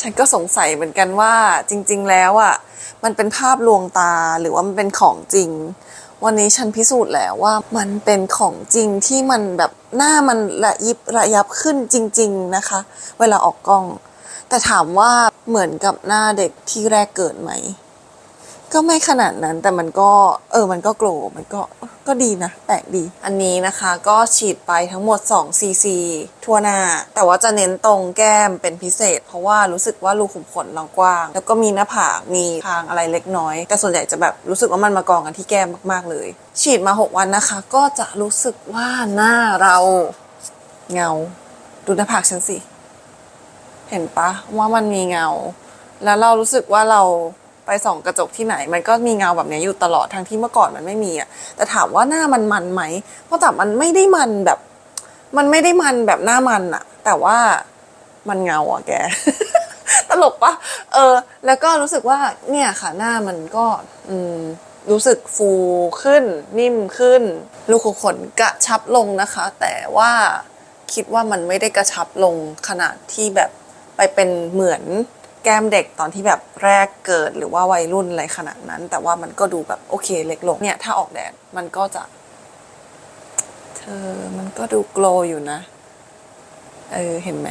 ฉันก็สงสัยเหมือนกันว่าจริง ๆ แล้วอะมันเป็นภาพลวงตาหรือว่ามันเป็นของจริง วันนี้ฉันพิสูจน์แล้วว่ามันเป็นของจริงที่มันแบบหน้ามันระยิบระยับขึ้นจริง ๆนะคะ เวลาออกกล้อง แต่ถามว่าเหมือนกับหน้าเด็กที่แรกเกิดไหม ก็ไม่ขนาดนั้นแต่มันก็เออมันก็โกรมันก็ก็ดีนะ แปลกดี อันนี้นะคะก็ฉีดไปทั้งหมด2 cc ทั่วหน้า แต่ว่าจะเน้นตรงแก้มเป็นพิเศษ เพราะว่ารู้สึกว่ารูขุมขนเรากว้าง แล้วก็มีหน้าผากมีคางอะไรเล็กน้อย แต่ส่วนใหญ่จะแบบรู้สึกว่ามันมากองกันที่แก้มมากๆเลย ฉีดมา 6 วันนะคะ ก็จะรู้สึกว่าหน้าเราเงา ดูหน้าผากฉันสิ เห็นปะว่ามันมีเงา แล้วเรารู้สึกว่าเรา ไปส่องกระจกที่ไหน มันก็มีเงาแบบนี้อยู่ตลอดทั้งที่เมื่อก่อนมันไม่มีอะแต่ถามว่าหน้ามันมันไหมเพราะแต่มันไม่ได้มันแบบ มันไม่ได้มันแบบหน้ามันอะ แต่ว่ามันเงาอะแก ตลกปะเออ แล้วก็รู้สึกว่า เนี่ยค่ะหน้ามันก็ อืมรู้สึกฟูขึ้น นิ่มขึ้น ลูกขุมขนกระชับลงนะคะ แต่ว่าคิดว่ามันไม่ได้กระชับลงขนาดที่แบบไปเป็นเหมือน ก้มเด็กตอนที่แบบแรกเกิดหรือว่าวัยรุ่นอะไรขนาดนั้น แต่ว่ามันก็ดูแบบโอเคเล็กลงเนี่ย ถ้าออกแดดมันก็จะ เธอมันก็ดูโกลอยู่นะ เออเห็นไหม